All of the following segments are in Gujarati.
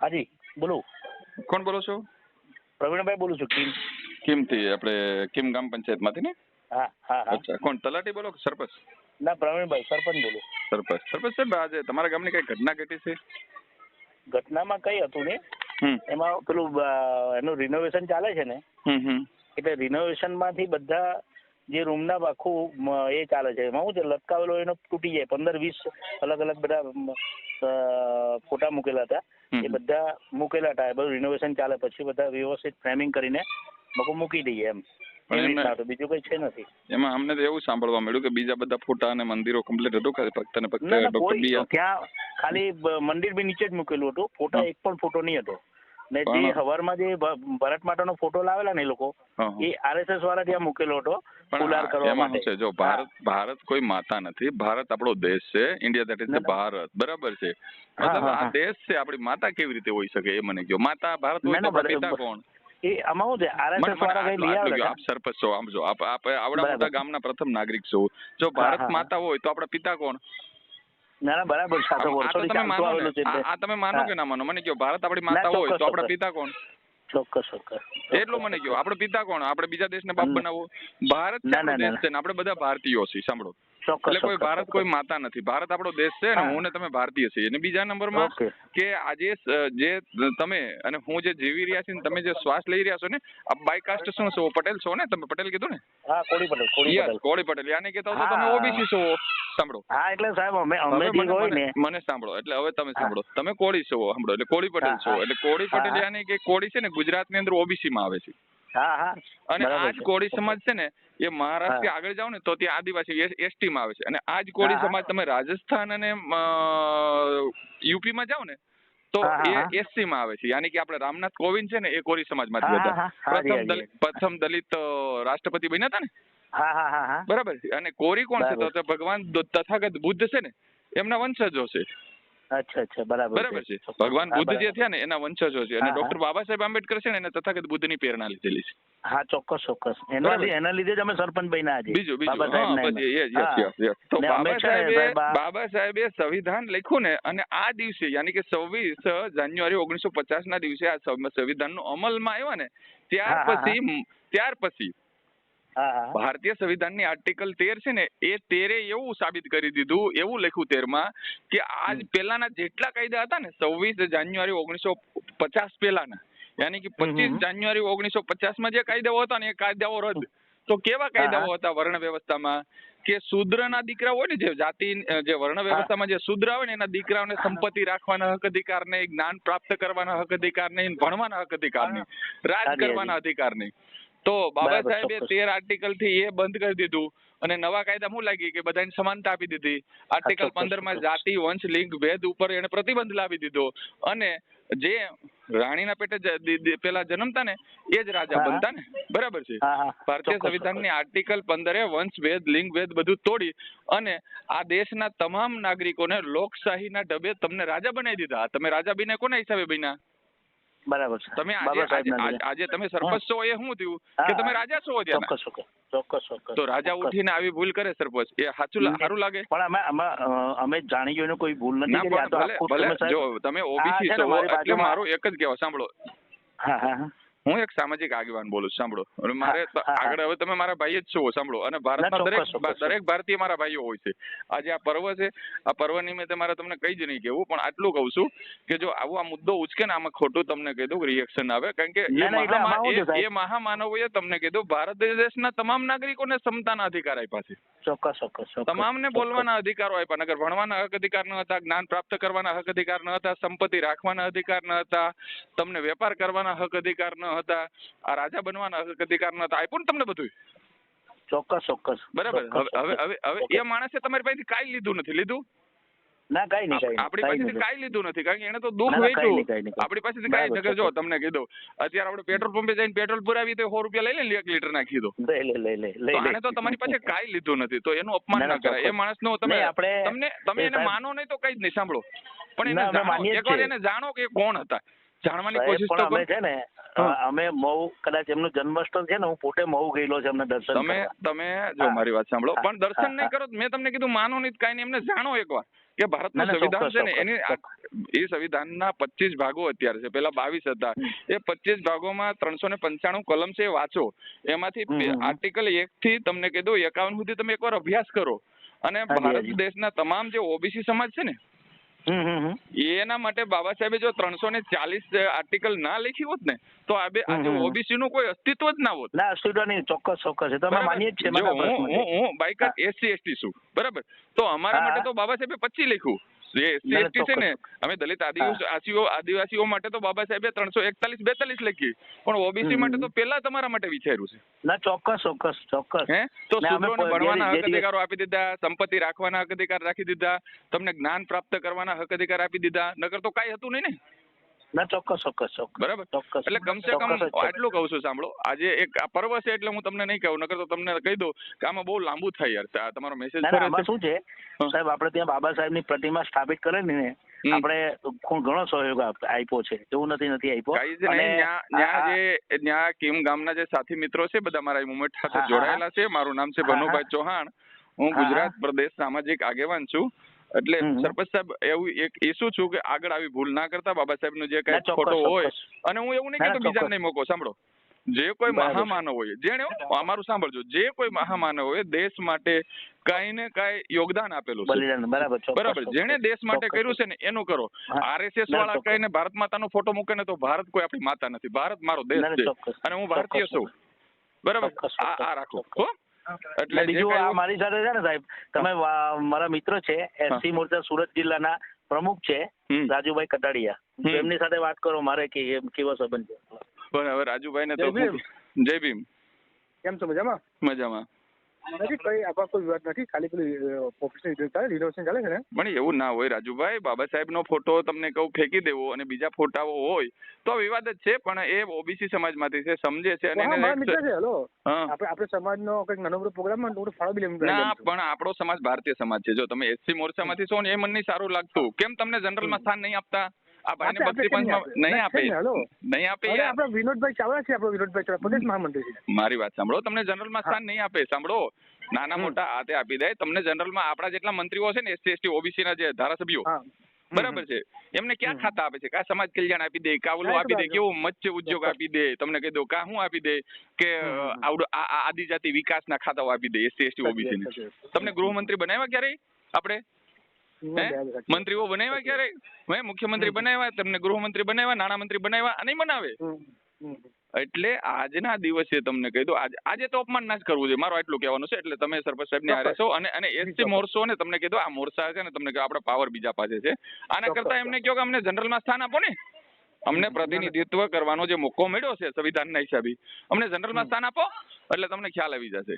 હાજી બોલો. કોણ બોલો છો? પ્રવીણભાઈ બોલું છું કિમ? કિમથી? આપણે કિમ ગ્રામ પંચાયતમાંથી ને? હા હા અચ્છા કોણ તલાટી બોલો કે સરપંચ? ના પ્રવીણભાઈ સરપંચ બોલો. સરપંચ. સરપંચ સાહેબ આજે તમારા ગામની કઈ ઘટના ઘટી છે? ઘટનામાં કઈ હતું ને એમાં પેલું એનું રિનોવેશન ચાલે છે ને. એટલે રિનોવેશનમાંથી બધા જે રૂમના આખું મ, એ ચાલે છે. એમાં શું છે લટકાવેલો એનો તૂટી જાય. પંદર વીસ અલગ અલગ બધા ફોટા મૂકેલા હતા. એ બધા મૂકેલા હતા. એ બધું રિનોવેશન ચાલે. પછી બધા વ્યવસ્થિત ફ્રેમિંગ કરીને બકો મૂકી દઈએ એમ. બીજું કઈ છે નથી. એમાં અમને તો એવું સાંભળવા મળ્યું કે બીજા બધા ફોટા અને મંદિરો કમ્પ્લીટ હતું ખાલી ફક્ત ને ફક્ત ના ના ડોક્ટર બી ત્યાં ખાલી મંદિર બી નીચે જ મૂકેલું હતું. ફોટા એક પણ ફોટો નહીં હતો. ને જે હવારમાં જે ભરત માતાનો ફોટો લાવેલા ને એ લોકો એ આરએસએસ વાળા ત્યાં મૂકેલો હતો ફુલાર કરવા માટે. જો ભારત ભારત કોઈ માતા નથી ભારત આપણો દેશ છે India that is the Bharat બરાબર છે? મતલબ આ દેશ છે આપણી માતા કેવી રીતે હોઈ શકે એ મને કહો માતા ભારત હોય તો પિતા કોણ? એ આમાં શું છે? આરએસએસ વાળા કઈ લઈ આટલું આપ સરપંચ છો આમ જો. આપ આપ આવડા. મોટા ગામના પ્રથમ નાગરિક છો. જો ભારત માતા હોય તો આપણા પિતા કોણ? ના ના બરાબર છે. આ તો વર્ષોથી તમે ચાલતું માનો આવેલું છે ને આ- આ તમે માનો કે ના માનો? મને કયો ભારત આપણી માતા હોય તો આપણા પિતા કોણ? ચોક્કસ ચોક્કસ. એટલું મને કહો આપણે પિતા કોણ? આપણે બીજા દેશને બાપ. બનાવો ભારત દેશ છે ને આપણે બધા ભારતીયો છીએ સાંભળો. એટલે કોઈ ભારત કોઈ માતા નથી. ભારત આપણો દેશ છે અને હું. ને તમે ભારતીય છીએ. અને બીજા નંબરમાં કે આજે જે તમે અને હું જે જીવી રહ્યા છીએ તમે જે શ્વાસ લઈ રહ્યા છો ને આ બાય કાસ્ટ શું છો? પટેલ છો ને? તમે પટેલ કીધું ને? હા કોળી પટેલ કોળી પટેલ. કોળી પટેલ. યાને કે તો તમે ઓબીસી છો. સાંભળો. હા એટલે સાહેબ અમે અમે મને હોય ને. મને સાંભળો. એટલે હવે તમે સાંભળો. તમે કોળી છો સાંભળો. એટલે કોળી પટેલ છો. એટલે કોળી પટેલ યાને કે કોળી છે ને ગુજરાતની અંદર ઓબીસી માં આવે છે. હા હા. અને આ જ કોળી સમાજ છે ને એ મહારાષ્ટ્ર. આગળ જાવ ને તો ત્યાં આદિવાસી એસટી માં આવે છે. અને આ જ કોળી. સમાજ તમે રાજસ્થાન અને યુપી માં જાવ ને તો એ એસસી માં આવે છે. યાની કે આપણે રામનાથ કોવિંદ છે ને એ કોરી સમાજમાંથી હતા પ્રથમ દલિત પ્રથમ દલિત રાષ્ટ્રપતિ બન્યા હતા ને? બરાબર છે. અને કોરી કોણ છે? તો ભગવાન તથાગત બુદ્ધ છે ને એમના વંશજો છે. અચ્છા અચ્છા બરાબર બરાબર છે. ભગવાન બુદ્ધ જે થયા ને એના વંશજો છે. અને. ડોક્ટર બાબા સાહેબ આંબેડકર છે ને એને તથાગત બુદ્ધની પ્રેરણા લીધેલી છે. હા ચોક્કસ ચોક્કસ. એના એના લીધે જ અમે સરપંચ બન્યા આજે. બીજું બીજું. બાબા હા. તો સાહેબે બાબા સાહેબે સંવિધાન લખ્યું ને અને આ દિવસે યાની કે છવ્વીસ જાન્યુઆરી ઓગણીસો પચાસ ના દિવસે આ સંવ- સંવિધાનનો અમલમાં આવ્યો ને ત્યાર પછી ત્યાર પછી ભારતીય સંવિધાનની આર્ટિકલ તેર છે ને એ તેરે એવું સાબિત કરી દીધું એવું લખ્યું તેરમાં કે આજ પહેલાના જેટલા કાયદા હતા ને સવ્વીસ જાન્યુઆરી ઓગણીસો પચાસ પહેલાના યાની કે પચીસ જાન્યુઆરી ઓગણીસો પચાસમાં જે કાયદાઓ હતા ને એ કાયદાઓ રદ. તો કેવા કાયદાઓ હતા વર્ણ વ્યવસ્થામાં? કે શુદ્રના દીકરા હોય ને જે જાતિ જે વર્ણ વ્યવસ્થામાં જે શુદ્ર આવે ને એના દીકરાઓને સંપત્તિ રાખવાના હક અધિકાર નહીં જ્ઞાન પ્રાપ્ત કરવાના હક અધિકાર નહીં ભણવાના હક અધિકાર નહીં રાજ કરવાના અધિકાર નહીં. તો બાબા સાહેબ તેર આર્ટિકલથી એ બંધ કરી દીધું. અને નવા કાયદા શું લાગી કે બધાને સમાનતા આપી દીધી? આર્ટિકલ પંદરમાં જાતિ વંશ લિંગ ભેદ ઉપર એને પ્રતિબંધ લાવી દીધો. અને જે રાણીના પેટે પેલા જન્મતા ને એ જ રાજા બનતા ને? બરાબર છે? ભારતીય સંવિધાન સંવિધાનની આર્ટિકલ પંદરે વંશ ભેદ લિંગ ભેદ બધું તોડી અને આ દેશના તમામ નાગરિકોને લોકશાહીના ઢબે તમને રાજા બનાવી દીધા. તમે રાજા બીને કોના હિસાબે બન્યા. બરાબર છે. તમે આજે તમે સરપંચ છો એ શું થયું? કે તમે રાજા છો ત્યાં ચોક્કસ ચોક્કસ ચોક્કસ તો રાજા. ઉઠીને આવી ભૂલ કરે સરપંચ? એ સાચું સારું લાગે? પણ અમે અમે અમે જાણી જોઈને કોઈ ભૂલ નથી કરી આ તો જો તમે ઓબીસી છે એટલે મારું એક જ કહેવા સાંભળો. હા હા. હા. એક સામાજિક આગેવાન બોલું સાંભળો. અને મારે આગળ હવે તમે મારા ભાઈ જ છો સાંભળો. અને ભારતના દરેક. દરેક ભારતીય મારા ભાઈઓ હોય છે. આજે આ પર્વ છે આ પર્વ નિમિત્તે મારે તમને કઈ જ નહીં કહેવું પણ આટલું કહું છું કે જો આવો આ મુદ્દો ઉચકે ને આમાં ખોટું તમને કહી દઉં રિએક્શન આવે. કારણ કે એ મહામાનવોએ તમને કીધું ભારત દેશના તમામ નાગરિકોને સમતાના અધિકાર આપ્યા છે. ચોક્કસ ચોક્કસ. તમામને બોલવાના અધિકારો આપ્યા નગર ભણવાના હક અધિકાર ન હતા જ્ઞાન પ્રાપ્ત કરવાના હક અધિકાર ન હતા સંપત્તિ રાખવાના અધિકાર ન હતા તમને વેપાર કરવાના હક અધિકાર ન હતા આ રાજા બનવાના અધિકાર ન હતા. આપ્યું ને તમને બધું ચોક્કસ ચોક્કસ. બરાબર. હવે હવે હવે એ માણસે તમારી પાસેથી કાઈ લીધું નથી. લીધું? ના કઈ નહીં કઈ આપણી પાસેથી કાઈ લીધું નથી. કારણ કે એને તો દુઃખ વેચ્યું. આપણી પાસેથી કાઈ નગર જો તમને કીધું. અત્યારે આપણે પેટ્રોલ પંપે જઈને પેટ્રોલ પુરાવી તો સો રૂપિયા લઈ લે એક લીટર નાખી દો. લે તો આને તો તમારી પાસે કાઈ લીધું નથી. તો એનું અપમાન ના, કરાય. એ માણસ નો તમે તમને તમે એને માનો નહીં તો કઈ જ નહીં. સાંભળો. પણ એને એક જાણો. એકવાર એને જાણો કે એ કોણ હતા. જાણવાની કોશિશ તો અમે છે ને અમે મહુ કદાચ એમનું જન્મસ્થળ છે ને હું પોતે મહુ ગયેલો છે એમને દર્શન તમે તમે જો મારી વાત સાંભળો. પણ દર્શન નહીં કરો મેં તમને કીધું માનો નહીં કાંઈ નહીં. એમને જાણો એકવાર કે ભારતનું સંવિધાન છે ને એની એ સંવિધાનના પચીસ ભાગો અત્યારે છે. પેલા બાવીસ હતા. એ પચીસ ભાગોમાં ત્રણસો ને પંચાણું કલમ છે એ વાંચો. એમાંથી. આર્ટિકલ એક થી તમને કીધું એકાવન સુધી તમે એકવાર અભ્યાસ કરો. અને ભારત દેશના તમામ જે ઓબીસી સમાજ છે ને. એના માટે બાબા સાહેબે જો ત્રણસો ને ચાલીસ આર્ટિકલ ના લખી હોત ને તો આજે. ઓબીસી નું કોઈ અસ્તિત્વ જ ના હોત. ના સ્ટુડન્ટ ચોક્કસ ચોક્કસ. તમે બરાબર? માનીએ જ છે જો મને હું હું બાઈકર એસસી એસટી છું. બરાબર. તો અમારા માટે તો બાબા સાહેબે પચી લખ્યું. જે એસટી છે ને અમે દલિત આદિવાસીઓ આદિવાસીઓ માટે તો બાબા સાહેબે ત્રણસો એકતાલીસ બેતાલીસ લખી. પણ ઓબીસી માટે તો પેલા તમારા માટે વિચાર્યું છે. ના ચોક્કસ ચોક્કસ ચોક્કસ. હે? તો શૂદ્રોને ભણવાના હક અધિકારો આપી દીધા સંપત્તિ રાખવાના હક અધિકાર રાખી દીધા તમને જ્ઞાન પ્રાપ્ત કરવાના હક અધિકાર આપી દીધા નકર તો કાંઈ હતું નહીં ને? ના ચોક્કસ ચોક્કસ ચોક્કસ. બરાબર. ચોક્કસ એટલે કમસે કમ આટલું કહું છું સાંભળો. આજે એક આ પર્વ છે એટલે હું તમને નહીં કહું નકર તો તમને કહી દઉં કે આમાં બહુ લાંબુ થાય યાર તમારો મેસેજ ના ના આમાં શું છે? સાહેબ આપણે ત્યાં બાબા સાહેબની પ્રતિમા સ્થાપિત કરેલી ને આપણે ઘણો સહયોગ આપ- આપ્યો છે. એવું નથી નથી આપ્યો. ન્યા જે ન્યા કીમ ગામના જે સાથી મિત્રો છે બધા મારા મુમેન્ટ સાથે જોડાયેલા છે. મારું નામ છે. ભનુભાઈ ચૌહાણ. હું. ગુજરાત પ્રદેશ સામાજિક આગેવાન છું. એટલે. સરપંચ સાહેબ એવું એક ઈસુ છું કે આગળ આવી ભૂલ ના કરતા બાબા સાહેબનો જે કઈ ખોટો હોય અને હું એવું નહીં ના, કહેતો ના, નહીં મોકો સાંભળો. જે કોઈ મહામાનવ હોય જેને અમારું સાંભળજો જે કોઈ મહામાનવ હોય દેશ માટે કઈ ને કઈ યોગદાન આપેલું છે. બરાબર. જેણે દેશ માટે કર્યું છે ને એનું કરો. આરએસએસ ના, વાળા કઈ કહીને ભારત માતાનો ફોટો મૂકે ને તો ભારત કોઈ આપણી માતા નથી ભારત મારો દેશ ના, ના, છે. અને હું ભારતીય છું. બરાબર? આ આ રાખો. હો? એટલે બીજું આ મારી સાથે છે ને સાહેબ તમે મારા મિત્ર છે એસસી મોરચા સુરત જિલ્લાના પ્રમુખ છે રાજુભાઈ કટાડિયા. એમની સાથે વાત કરો મારે કે એમ કેવો સંબંધ છે? બરાબર હવે રાજુભાઈ ને તો જય ભીમ. જય ભીમ. કેમ છો મજામાં? મજામાં. નથી કઈ આપણા કોઈ વિવાદ નથી ખાલી પેલી ઓફિસની રીતે ચાલે રિનોવેશન ચાલે છે ને? પણ એવું ના હોય રાજુભાઈ બાબા સાહેબ નો ફોટો તમને કહું ફેંકી દેવો અને બીજા ફોટાઓ હોય તો વિવાદ જ છે પણ એ ઓબીસી સમાજમાંથી છે સમજે છે અને મારા મિત્ર છે હલો. આપણે આપણે સમાજનો કંઈક નાનો મોટો પ્રોગ્રામ હોય તો ફાળો બી ના પણ આપણો સમાજ ભારતીય સમાજ છે. જો તમે એસસી મોરચામાંથી છો ને એ મને સારું લાગતું. કેમ તમને જનરલમાં સ્થાન નહીં આપતા? આ ભાઈને નહીં આપે? નહીં આપે આપણા વિનોદભાઈ ચાવડા છે આપણો વિનોદભાઈ ચાવડા. પ્રદેશ મહામંત્રી છે. મારી વાત સાંભળો. તમને જનરલમાં સ્થાન નહીં આપે. સાંભળો. નાના મોટા તે આપી દે. તમને જનરલમાં આપણા જેટલા મંત્રીઓ છે ને એસસી એસટી ઓબીસી ના જે ધારાસભ્યો બરાબર છે. એમને ક્યાં ખાતા આપે છે? કા સમાજ કલ્યાણ આપી દે કા ઓલું હા, એ તો આપી દે. કેવું મત્સ્ય ઉદ્યોગ આપી દે તમને કહી દો કા હું આપી દે કે આદિજાતિ વિકાસના ખાતાઓ આપી દે એસસી એસટી ઓબીસી ને. તમને ગૃહમંત્રી બનાવ્યા ક્યારે આપણે. મંત્રીઓ બનાવ્યા ક્યારે? હે? મુખ્યમંત્રી બનાવ્યા તમને ગૃહમંત્રી બનાવ્યા નાણામંત્રી બનાવ્યા નહીં બનાવે. એટલે આજના દિવસે તમને કહી દઉં આજે આજે તો અપમાન ના જ કરવું જોઈએ. મારો એટલું કહેવાનું છે એટલે તમે સરપંચ સાહેબ ને હારે છો અને અને એસસી મોરસો ને તમને કીધું આ મોરસા છે ને તમને કહ્યું આપણે પાવર બીજા પાસે છે. આના કરતા એમને કહો કે અમને જનરલમાં સ્થાન આપો ને. અમને પ્રતિનિધિત્વ કરવાનો જે મોકો મળ્યો છે સંવિધાનના હિસાબે અમને જનરલમાં સ્થાન આપો એટલે તમને ખ્યાલ આવી જશે.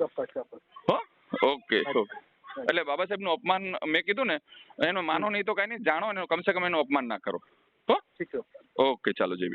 ચોક્કસ ચોક્કસ. હો? Okay okay. એટલે બાબા સાહેબનું અપમાન મેં કીધું ને એનો માનો નહીં તો કાંઈ નહીં જાણો અને કમસે કમ એનું અપમાન ના કરો. હો? ઓકે ચાલો જય